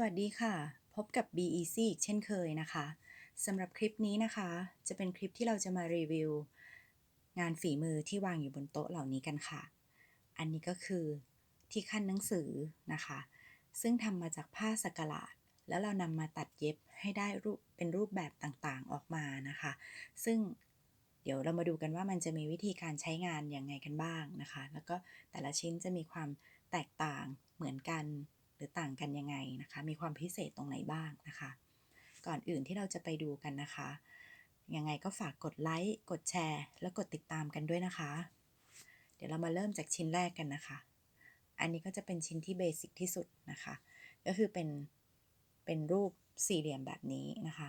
สวัสดีค่ะ พบกับ BEC อีกเช่นเคยนะคะสำหรับคลิปนี้นะคะ จะเป็นคลิปที่เราจะมารีวิว งานฝีมือที่วางอยู่บนโต๊ะเหล่านี้กันค่ะ อันนี้ก็คือที่ขั้นหนังสือนะคะ ซึ่งทำมาจากผ้าสกลาด แล้วเรานำมาตัดเย็บให้ได้รูปเป็นรูปแบบต่างๆออกมานะคะ ซึ่งเดี๋ยวเรามาดูกันว่ามันจะมีวิธีการใช้งานอยังไงกันบ้างนะคะ แล้วก็แต่ละชิ้นจะมีความแตกต่างเหมือนกัน หรือต่างกันยังไงนะคะ มีความพิเศษตรงไหนบ้างนะคะ ก่อนอื่นที่เราจะไปดูกันนะคะ ยังไงก็ฝากกดไลค์ กดแชร์ แล้วกดติดตามกันด้วยนะคะ เดี๋ยวเรามาเริ่มจากชิ้นแรกกันนะคะ อันนี้ก็จะเป็นชิ้นที่เบสิกที่สุดนะคะ ก็คือเป็น เป็นรูปสี่เหลี่ยมแบบนี้นะคะ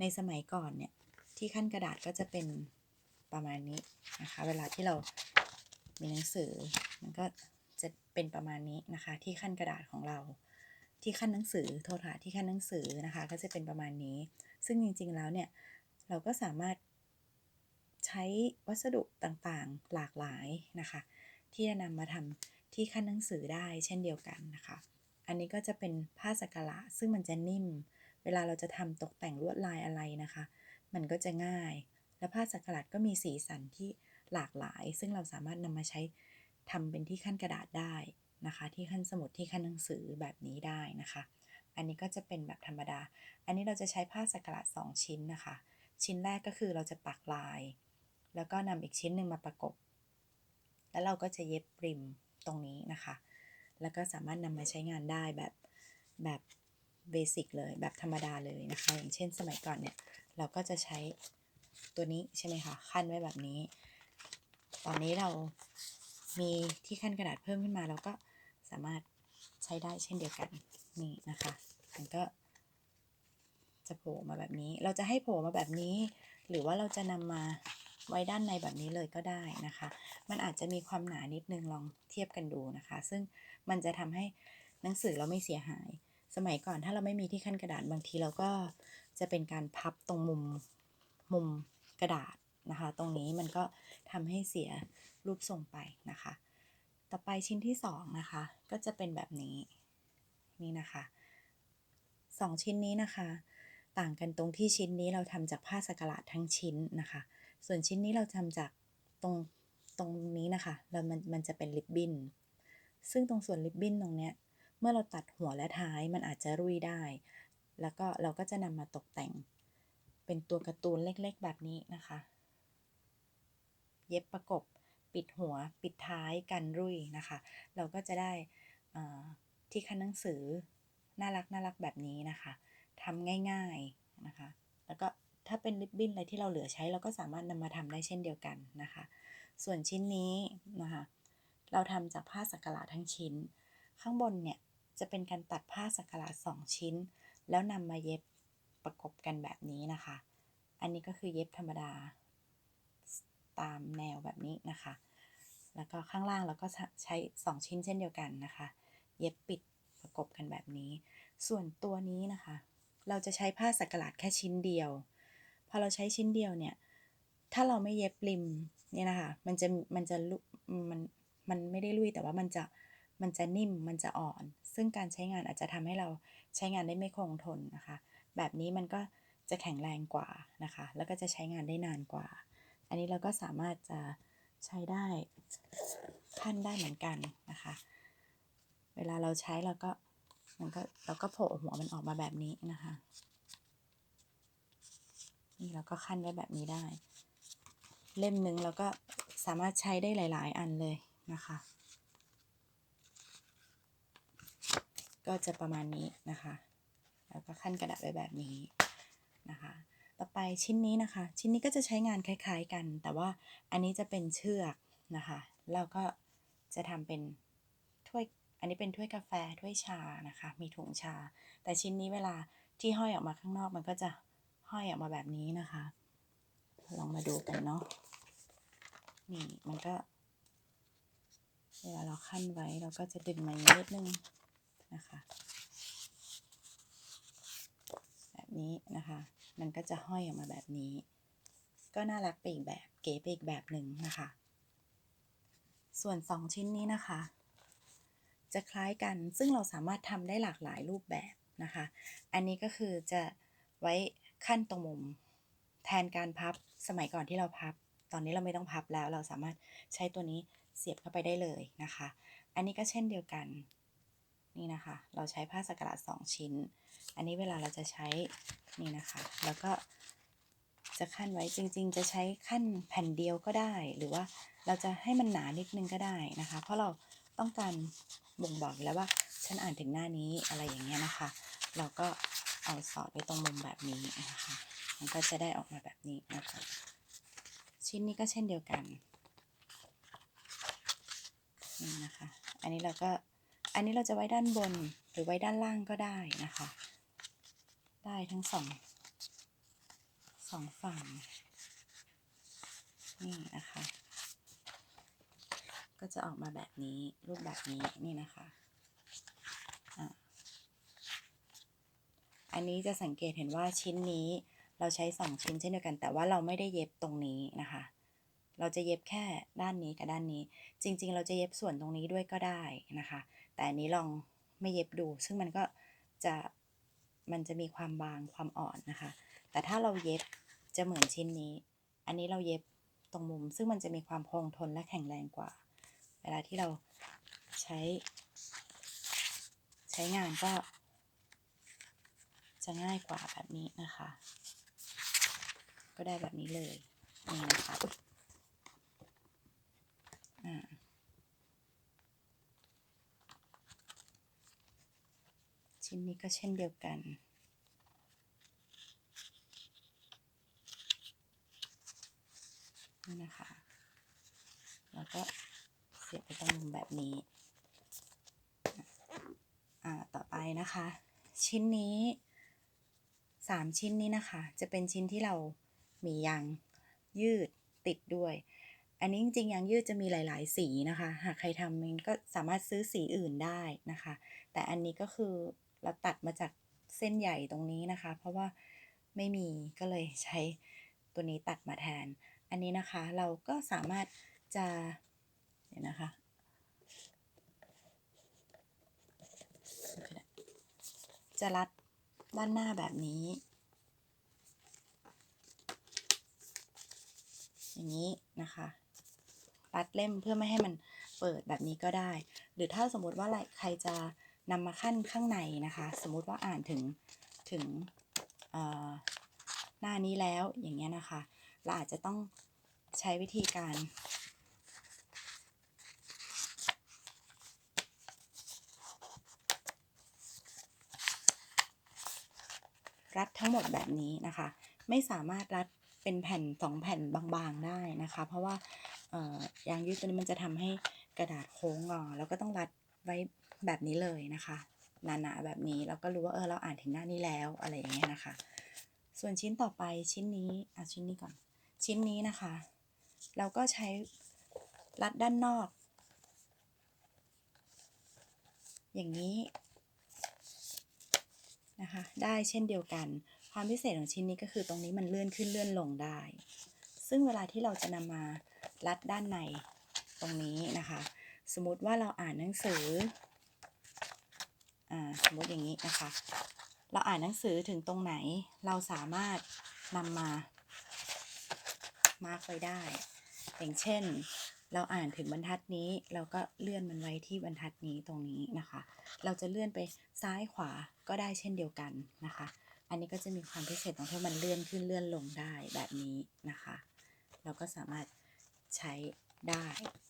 ในสมัยก่อนเนี่ย ที่ขั้นกระดาษก็จะเป็นประมาณนี้นะคะ เวลาที่เรามีหนังสือมันก็ เป็นประมาณนี้นะคะ ที่ขั้นกระดาษของเรา ที่ขั้นหนังสือโทษค่ะที่ขั้นหนังสือนะคะ ก็จะเป็นประมาณนี้ ซึ่งจริงๆแล้วเนี่ยเราก็สามารถใช้วัสดุต่างๆหลากหลายนะคะ ที่จะนำมาทำที่ขั้นหนังสือได้เช่นเดียวกันนะคะ อันนี้ก็จะเป็นผ้าสักหละซึ่งมันจะนิ่ม เวลาเราจะทำตกแต่งลวดลายอะไรนะคะ มันก็จะง่าย และผ้าสักหลัดก็มีสีสันที่หลากหลาย ซึ่งเราสามารถนำมาใช้ ทำเป็นที่ขั้นกระดาษได้นะคะ ที่ขั้นสมุดที่ขั้นหนังสือแบบนี้ได้นะคะ อันนี้ก็จะเป็นแบบธรรมดา อันนี้เราจะใช้ผ้าสักหลัด2ชิ้นนะคะ ชิ้นแรกก็คือเราจะปักลาย แล้วก็นำอีกชิ้นหนึ่งมาประกบ แล้วเราก็จะเย็บริมตรงนี้นะคะ แล้วก็สามารถนำมาใช้งานได้แบบแบบเบสิกเลยแบบธรรมดาเลยนะคะ อย่างเช่นสมัยก่อนเนี่ย เราก็จะใช้ตัวนี้ใช่ไหมคะ ขั้นไว้แบบนี้ ตอนนี้เรา มีที่ขั้นกระดาษเพิ่มขึ้นมาเราก็สามารถใช้ได้เช่นเดียวกันนี่นะคะมันก็จะโผล่มาแบบนี้ เราจะให้โผล่มาแบบนี้ หรือว่าเราจะนำมาไว้ด้านในแบบนี้เลยก็ได้นะคะ มันอาจจะมีความหนานิดนึงลองเทียบกันดูนะคะ ซึ่งมันจะทำให้หนังสือเราไม่เสียหาย สมัยก่อนถ้าเราไม่มีที่ขั้นกระดาษบางทีเราก็จะเป็นการพับตรงมุมมุมกระดาษ นะคะ ตรงนี้มันก็ทำให้เสียรูปทรงไปนะคะ ต่อไปชิ้นที่สองนะคะ ก็จะเป็นแบบนี้นี่นะคะสองชิ้นนี้นะคะ ต่างกันตรงที่ชิ้นนี้เราทำจากผ้าสกลาดทั้งชิ้นนะคะ ส่วนชิ้นนี้เราทำจากตรงตรงนี้นะคะแล้วมันมันจะเป็นริบบิ้นซึ่งตรงส่วนริบบิ้นตรงเนี้ยเมื่อเราตัดหัวและท้ายมันอาจจะรุ่ยได้ แล้วก็เราก็จะนำมาตกแต่ง เป็นตัวการ์ตูนเล็กๆแบบนี้นะคะ เย็บประกบ ปิดหัว ปิดท้ายกันรุ่ยนะคะ เราก็จะได้ที่คันหนังสือน่ารักน่ารักแบบนี้นะคะทำง่ายๆนะคะ แล้วก็ถ้าเป็นริบบิ้นอะไรที่เราเหลือใช้ เราก็สามารถนำมาทำได้เช่นเดียวกันนะคะ ส่วนชิ้นนี้นะคะเราทำจากผ้าสักหลาทั้งชิ้น ข้างบนเนี่ยจะเป็นการตัดผ้าสักหลาสองชิ้น แล้วนำมาเย็บประกบกันแบบนี้นะคะ อันนี้ก็คือเย็บธรรมดา ตามแนวแบบนี้นะคะ แล้วก็ข้างล่างเราก็ใช้ 2 ชิ้นเช่นเดียวกันนะคะ เย็บปิดประกบกันแบบนี้ ส่วนตัวนี้นะคะ เราจะใช้ผ้าสักหลาดแค่ชิ้นเดียว พอเราใช้ชิ้นเดียวเนี่ย ถ้าเราไม่เย็บริมเนี่ยนะคะ มันจะมันจะมันมันไม่ได้ลุยแต่ว่ามันจะมันจะนิ่มมันจะอ่อน ซึ่งการใช้งานอาจจะทำให้เราใช้งานได้ไม่คงทนนะคะ แบบนี้มันก็จะแข็งแรงกว่านะคะ แล้วก็จะใช้งานได้นานกว่า อันนี้เราก็สามารถจะใช้ได้ขั้นได้เหมือนกันนะคะ เวลาเราใช้เราก็มันก็เราก็โผล่หัวมันออกมาแบบนี้นะคะนี่เราก็ขั้นไว้แบบนี้ได้ เล่มหนึ่งเราก็สามารถใช้ได้หลาย ๆ อันเลยนะคะ ก็จะประมาณนี้นะคะ แล้วก็ขั้นกระดาษไว้แบบนี้ ไปชิ้นนี้นะคะ ชิ้นนี้ก็จะใช้งานคล้ายๆกัน แต่ว่าอันนี้จะเป็นเชือกนะคะแล้วก็จะทำเป็นถ้วยอันนี้เป็นถ้วยกาแฟถ้วยชานะคะ มีถุงชา แต่ชิ้นนี้เวลาที่ห้อยออกมาข้างนอกมันก็จะห้อยออกมาแบบนี้นะคะ ลองมาดูกันเนาะนี่มันก็เวลาเราขั้นไว้เราก็จะดึงมานิดนึงนะคะ แบบนี้นะคะ มันก็จะห้อยออกมาแบบนี้ ก็น่ารักไปอีกแบบเก๋ไปอีกแบบหนึ่งนะคะ ส่วนสองชิ้นนี้นะคะ จะคล้ายกันซึ่งเราสามารถทำได้หลากหลายรูปแบบนะคะ อันนี้ก็คือจะไว้ขั้นตรงมุมแทนการพับสมัยก่อนที่เราพับ ตอนนี้เราไม่ต้องพับแล้วเราสามารถใช้ตัวนี้เสียบเข้าไปได้เลยนะคะ อันนี้ก็เช่นเดียวกัน นี่นะคะ เราใช้ผ้าสักหลาดสองชิ้น อันนี้เวลาเราจะใช้นี่นะคะ แล้วก็จะขั้นไว้จริง ๆ จะใช้ขั้นแผ่นเดียวก็ได้ หรือว่าเราจะให้มันหนานิดนึงก็ได้นะคะ เพราะเราต้องการบ่งบอกแล้วว่าฉันอ่านถึงหน้านี้อะไรอย่างเงี้ยนะคะ เราก็เอาสอดไว้ตรงมุมแบบนี้นะคะ มันก็จะได้ออกมาแบบนี้นะคะ ชิ้นนี้ก็เช่นเดียวกันนี่นะคะ อันนี้เราก็ อันนี้เราจะไว้ด้านบนหรือไว้ด้านล่างก็ได้นะคะ ได้ทั้งสองสองฝั่ง นี่นะคะ ก็จะออกมาแบบนี้รูปแบบนี้นี่นะคะอ,ะอันนี้จะสังเกตเห็นว่าชิ้นนี้เราใช้สองชิ้นเช่นเดียวกัน แต่ว่าเราไม่ได้เย็บตรงนี้นะคะ เราจะเย็บแค่ด้านนี้กับด้านนี้ จริง ๆ เราจะเย็บส่วนตรงนี้ด้วยก็ได้นะคะ แต่อันนี้ลองไม่เย็บดู ซึ่งมันก็จะมันจะมีความบางความอ่อนนะคะ แต่ถ้าเราเย็บจะเหมือนชิ้นนี้ อันนี้เราเย็บตรงมุม ซึ่งมันจะมีความคงทนและแข็งแรงกว่า เวลาที่เราใช้ ใช้งานก็ จะง่ายกว่าแบบนี้นะคะ ก็ได้แบบนี้เลยนี่นะคะอุ๊ยอ่า ชิ้นนี้ก็เช่นเดียวกัน นี่นะคะ แล้วก็เสียบไปตรงมุมแบบนี้ อ่า ต่อไปนะคะ ชิ้นนี้สามชิ้นนี้นะคะ จะเป็นชิ้นที่เรามียางยืดติดด้วย อันนี้จริงๆยางยืดจะมีหลาย ๆ สีนะคะ หากใครทำเองก็สามารถซื้อสีอื่นได้นะคะ แต่อันนี้ก็คือ เราตัดมาจากเส้นใหญ่ตรงนี้นะคะ เพราะว่าไม่มีก็เลยใช้ตัวนี้ตัดมาแทน อันนี้นะคะเราก็สามารถจะเดี๋ยวนะคะจะรัดด้านหน้าแบบนี้ อย่างนี้นะคะ รัดเล่มเพื่อไม่ให้มันเปิดแบบนี้ก็ได้ หรือถ้าสมมติว่าใครจะ นำมาขั้นข้างในนะคะ สมมติว่าอ่านถึงถึงหน้านี้แล้วอย่างเงี้ยนะคะ เราอาจจะต้องใช้วิธีการ รัดทั้งหมดแบบนี้นะคะ ไม่สามารถรัดเป็นแผ่นสองแผ่นบางๆได้นะคะ เพราะว่ายางยืดตัวนี้มันจะทำให้กระดาษโค้งงอแล้วก็ต้องรัดไว้ แบบนี้เลยนะคะ หนาๆแบบนี้แล้วก็รู้ว่าเออเราอ่านถึงหน้านี้แล้วอะไรอย่างเงี้ยนะคะ ส่วนชิ้นต่อไปชิ้นนี้อะชิ้นนี้ก่อน ชิ้นนี้นะคะ เราก็ใช้รัดด้านนอก อย่างนี้นะคะ ได้เช่นเดียวกัน ความพิเศษของชิ้นนี้ก็คือตรงนี้มันเลื่อนขึ้นเลื่อนลงได้ ซึ่งเวลาที่เราจะนำมารัดด้านในตรงนี้นะคะ สมมติว่าเราอ่านหนังสือ อ่าสมมติอย่างนี้นะคะ เราอ่านหนังสือถึงตรงไหน เราสามารถนำมามาร์กไว้ได้ อย่างเช่น เราอ่านถึงบรรทัดนี้ เราก็เลื่อนมันไว้ที่บรรทัดนี้ตรงนี้นะคะ เราจะเลื่อนไปซ้ายขวาก็ได้เช่นเดียวกันนะคะ อันนี้ก็จะมีความพิเศษตรงที่มันเลื่อนขึ้นเลื่อนลงได้แบบนี้นะคะ เราก็สามารถใช้ได้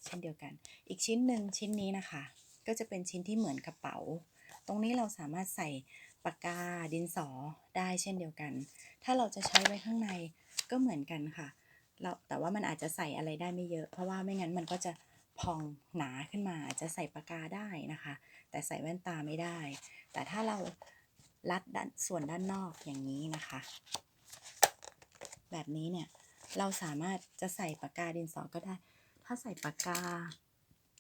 เช่นเดียวกัน อีกชิ้นหนึ่งชิ้นนี้นะคะ ก็จะเป็นชิ้นที่เหมือนกระเป๋า ตรงนี้เราสามารถใส่ปากกาดินสอได้เช่นเดียวกัน ถ้าเราจะใช้ไว้ข้างในก็เหมือนกันค่ะเราแต่ว่ามันอาจจะใส่อะไรได้ไม่เยอะ เพราะว่าไม่งั้นมันก็จะพองหนาขึ้นมาอาจจะใส่ปากกาได้นะคะ แต่ใส่แว่นตาไม่ได้ แต่ถ้าเรารัดด้านส่วนด้านนอกอย่างนี้นะคะ แบบนี้เนี่ยเราสามารถจะใส่ปากกาดินสอก็ได้ ถ้าใส่ปากกา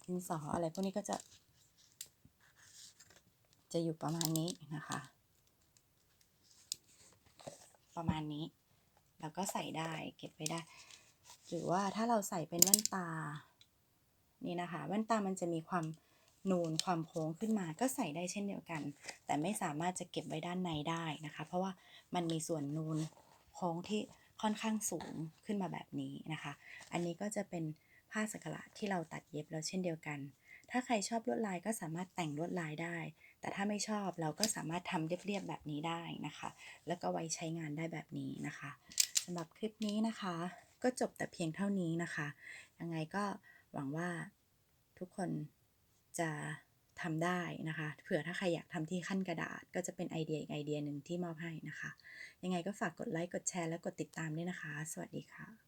ดินสออะไรพวกนี้ก็จะ จะอยู่ประมาณนี้นะคะ ประมาณนี้ แล้วก็ใส่ได้เก็บไว้ได้ หรือว่าถ้าเราใส่เป็นแว่นตา นี่นะคะแว่นตามันจะมีความนูนความโค้งขึ้นมาก็ใส่ได้เช่นเดียวกัน แต่ไม่สามารถจะเก็บไว้ด้านในได้นะคะ เพราะว่ามันมีส่วนนูนโค้งที่ค่อนข้างสูงขึ้นมาแบบนี้นะคะ อันนี้ก็จะเป็นผ้าสักหลาดที่เราตัดเย็บแล้วเช่นเดียวกัน ถ้าใครชอบลวดลายก็สามารถแต่งลวดลายได้ แต่ถ้าไม่ชอบเราก็สามารถทำเรียบๆแบบนี้ได้นะคะ แล้วก็ไว้ใช้งานได้แบบนี้นะคะสำหรับคลิปนี้นะคะ ก็จบแต่เพียงเท่านี้นะคะ ยังไงก็หวังว่าทุกคนจะทำได้นะคะ เผื่อถ้าใครอยากทำที่ขั้นกระดาษ ก็จะเป็นไอเดียอีกไอเดียหนึ่งที่มอบให้นะคะ ยังไงก็ฝากกดไลค์ กดแชร์ และกดติดตามด้วยนะคะ สวัสดีค่ะ